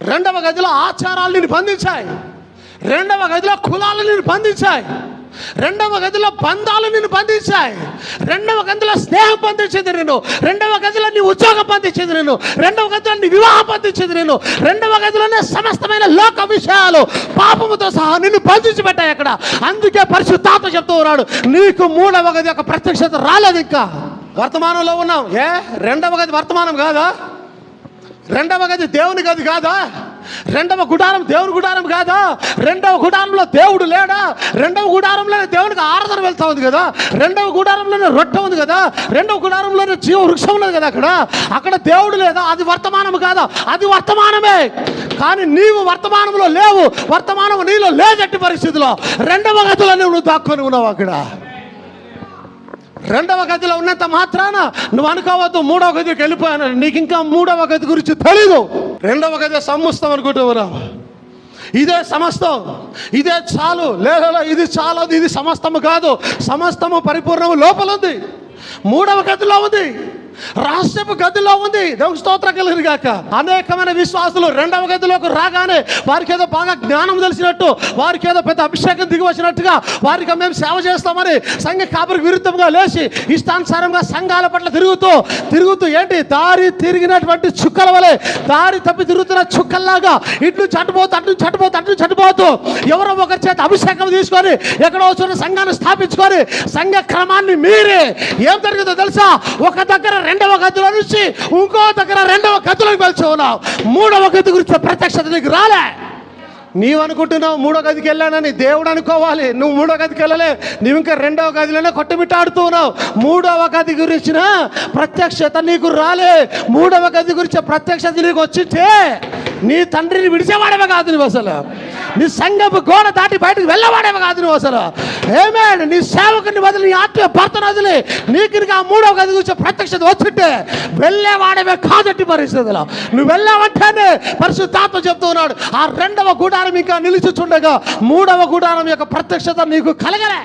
రెండవ గదిలో ఆచారాలు నిన్ను బంధించాయి. రెండవ గదిలో కులాలు నిన్ను బంధించాయి. రెండవ గదిలో బంధాలు నిన్ను బంధించాయి. రెండవ గదిలో స్నేహం బంధించింది నేను రెండవ గదిలో నీ ఉద్యోగం బంధించింది నేను రెండవ గదిలో నీ వివాహం బంధించింది నేను రెండవ గదిలోనే సమస్తమైన లోక విషయాలు పాపముతో సహా నిన్ను బంధించి పెట్టాయి అక్కడ. అందుకే పరిశుద్ధాత్మ చెప్తూ ఉన్నాడు నీకు మూడవ గది యొక్క ప్రత్యక్షత రాలేదు ఇంకా. వర్తమానంలో ఉన్నాం ఏ? రెండవ గది వర్తమానం కాదా? రెండవ గది దేవుని గది కాదా? రెండవ గుడారం దేవుని గుడారం కాదా? రెండవ గుడారంలో దేవుడు లేడా? రెండవ గుడారంలోనే దేవునికి ఆరాధన వెళ్తా ఉంది కదా? రెండవ గుడారంలోనే రొట్టె ఉంది కదా? రెండవ గుడారంలోనే జీవ వృక్షం ఉన్నది కదా అక్కడ? అక్కడ దేవుడు లేదా? అది వర్తమానం కాదా? అది వర్తమానమే. కానీ నీవు వర్తమానంలో లేవు. వర్తమానం నీలో లేదట్టి పరిస్థితిలో రెండవ గదిలో నువ్వు దాక్కొని ఉన్నావు అక్కడ. రెండవ గదిలో ఉన్నంత మాత్రాన నువ్వు అనుకోవద్దు మూడవ గదికి వెళ్ళిపోయాను నీకు ఇంకా మూడవ గది గురించి తెలీదు. రెండవ గది సమస్తం అనుకుంటూ ఇదే సమస్తం. ఇదే చాలు. లేదా ఇది చాలదు ఇది సమస్తము కాదు. సమస్తము పరిపూర్ణము లోపల ఉంది మూడవ గదిలో ఉంది. రాష్ట్రపు గదిలో ఉంది. దేవుని స్తోత్రం కలిగిన గాక అనేకమైన విశ్వాసులు రెండవ గదిలోకి రాగానే వారికి ఏదో బాగా జ్ఞానం తెలిసినట్టు వారికి ఏదో పెద్ద అభిషేకం దిగి వచ్చినట్టుగా వారికి మేము సేవ చేస్తామని సంఘ కాపురికి విరుద్ధంగా లేచి ఇష్టానుసారంగా సంఘాల పట్ల తిరుగుతూ తిరుగుతూ ఏంటి? దారి తిరిగినటువంటి చుక్కల వలె దారి తప్పి తిరుగుతున్న చుక్కల్లాగా ఇట్లు చట్టుపోతూ అట్లు చట్టుపోతూ అట్లు చట్టుపోతూ ఎవరో ఒకరి చేత అభిషేకం తీసుకొని ఎక్కడో వచ్చిన సంఘాన్ని స్థాపించుకొని సంఘ క్రమాన్ని మీరే. ఏం జరిగిందో తెలుసా? ఒక దగ్గర రెండవ గదిలో నుంచి ఇంకో దగ్గర రెండవ గదిలోకి వెళ్తూ ఉన్నావు. మూడవ గది గురించి ప్రత్యక్షత నీకు రాలే. నీవు అనుకుంటున్నావు మూడో గదికి వెళ్ళానని దేవుడు అనుకోవాలి. నువ్వు మూడో గదికి వెళ్ళలే. నువ్వు ఇంకా రెండవ గదిలోనే కొట్టమిట్టాడుతూ ఉన్నావు. మూడవ గది గురించిన ప్రత్యక్షత నీకు రాలే. మూడవ గది గురించి ప్రత్యక్షత నీకు వచ్చింటే నీ తండ్రిని విడిచేవాడమే కాదు నువ్వు అసలు. నీ సంగపు గోడ దాటి బయటకు వెళ్ళవాడేవి కాదు నువ్వు అసలు. ఏమే నీ సేవకుని వదిలి నీ ఆత్మీయ భర్తను వదిలి నీకు ఆ మూడవ గది గురించి ప్రత్యక్షత వచ్చింటే వెళ్ళేవాడమే కాదట్టి పరిస్థితిలో నువ్వు వెళ్ళావంటేనే పరిశుద్ధాత్మ చెప్తూ ఉన్నాడు ఆ రెండవ గుడారం ఇంకా నిలిచిచుండగా మూడవ గుడారం యొక్క ప్రత్యక్షత నీకు కలగలే.